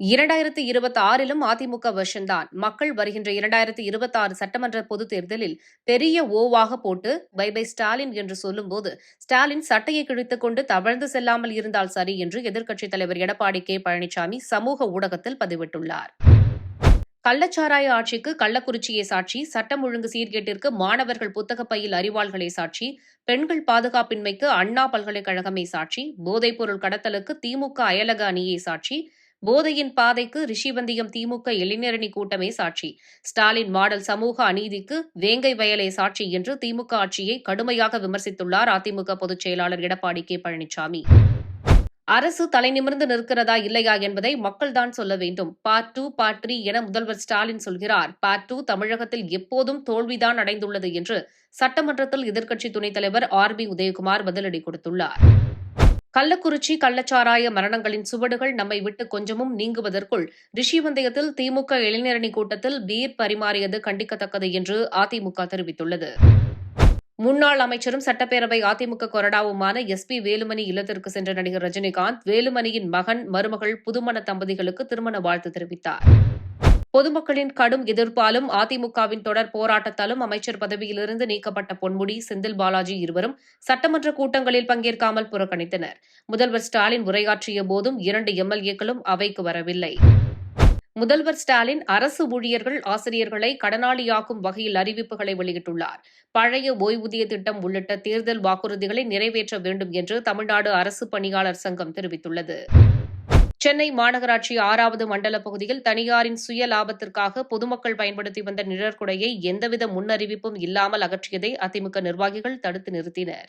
இரண்டாயிரத்து இருபத்தி ஆறிலும் அதிமுக வருஷன்தான் மக்கள் வருகின்ற இரண்டாயிரத்து இருபத்தி ஆறு சட்டமன்ற பொதுத் தேர்தலில் பெரிய ஓவாக போட்டு பை பை ஸ்டாலின் என்று சொல்லும்போது ஸ்டாலின் சட்டையை கிழித்துக் கொண்டு தவழ்ந்து செல்லாமல் இருந்தால் சரி என்று எதிர்க்கட்சித் தலைவர் எடப்பாடி கே. பழனிசாமி சமூக ஊடகத்தில் பதிவிட்டுள்ளார். கள்ளச்சாராய ஆட்சிக்கு கள்ளக்குறிச்சியை சாட்சி சட்டம் ஒழுங்கு சீர்கேட்டிற்கு மாணவர்கள் புத்தக பையில் அறிவாள்களே சாட்சி பெண்கள் பாதுகாப்பின்மைக்கு அண்ணா பல்கலைக்கழகமே சாட்சி போதைப்பொருள் கடத்தலுக்கு திமுக அயலக அணியே சாட்சி போதையின் பாதைக்கு ரிஷிவந்தியம் திமுக இளைஞரணி கூட்டமே சாட்சி. ஸ்டாலின் மாடல் சமூக அநீதிக்கு வேங்கை வயலே சாட்சி என்று திமுக ஆட்சியை கடுமையாக விமர்சித்துள்ளார் அதிமுக பொதுச் செயலாளர் எடப்பாடி கே. பழனிசாமி அரசு தலைநிமிர்ந்து நிற்கிறதா இல்லையா என்பதை மக்கள்தான் சொல்ல வேண்டும். பார்ட் டூ பார்ட் த்ரீ என முதல்வர் ஸ்டாலின் சொல்கிறார். பார்ட் டூ தமிழகத்தில் எப்போதும் தோல்விதான் அடைந்துள்ளது என்று சட்டமன்றத்தில் எதிர்க்கட்சி துணைத் தலைவர் ஆர் பி உதயகுமார் பதிலடி கொடுத்துள்ளார். கள்ளக்குறிச்சி கள்ளச்சாராய மரணங்களின் சுவடுகள் நம்மை விட்டு கொஞ்சமும் நீங்குவதற்குள் ரிஷிவந்தயத்தில் திமுக இளைஞரணி கூட்டத்தில் பீர் பரிமாறியது கண்டிக்கத்தக்கது என்று அதிமுக தெரிவித்துள்ளது. முன்னாள் அமைச்சரும் சட்டப்பேரவை அதிமுக கொறடாவுமான எஸ் பி வேலுமணி இல்லத்திற்கு சென்ற நடிகர் ரஜினிகாந்த் வேலுமணியின் மகன் மருமகள் புதுமண தம்பதிகளுக்கு திருமண வாழ்த்து தெரிவித்தார். பொதுமக்களின் கடும் எதிர்ப்பாலும் அதிமுகவின் தொடர் போராட்டத்தாலும் அமைச்சர் பதவியிலிருந்து நீக்கப்பட்ட பொன்முடி செந்தில் பாலாஜி இருவரும் சட்டமன்ற கூட்டங்களில் பங்கேற்காமல் புறக்கணித்தனர். முதல்வர் ஸ்டாலின் உரையாற்றிய போதும் இரண்டு எம்எல்ஏக்களும் அவைக்கு வரவில்லை. முதல்வர் ஸ்டாலின் அரசு ஊழியர்கள் ஆசிரியர்களை கடனாளியாக்கும் வகையில் அறிவிப்புகளை வெளியிட்டுள்ளார். பழைய ஓய்வூதிய திட்டம் உள்ளிட்ட தேர்தல் வாக்குறுதிகளை நிறைவேற்ற வேண்டும் என்று தமிழ்நாடு அரசு பணியாளர் சங்கம் தெரிவித்துள்ளது. சென்னை மாநகராட்சி ஆறாவது மண்டல பகுதியில் தனியாரின் சுய லாபத்திற்காக பொதுமக்கள் பயன்படுத்தி வந்த நிழற்குடையை எந்தவித முன்னறிவிப்பும் இல்லாமல் அகற்றியதை அதிமுக நிர்வாகிகள் தடுத்து நிறுத்தினர்.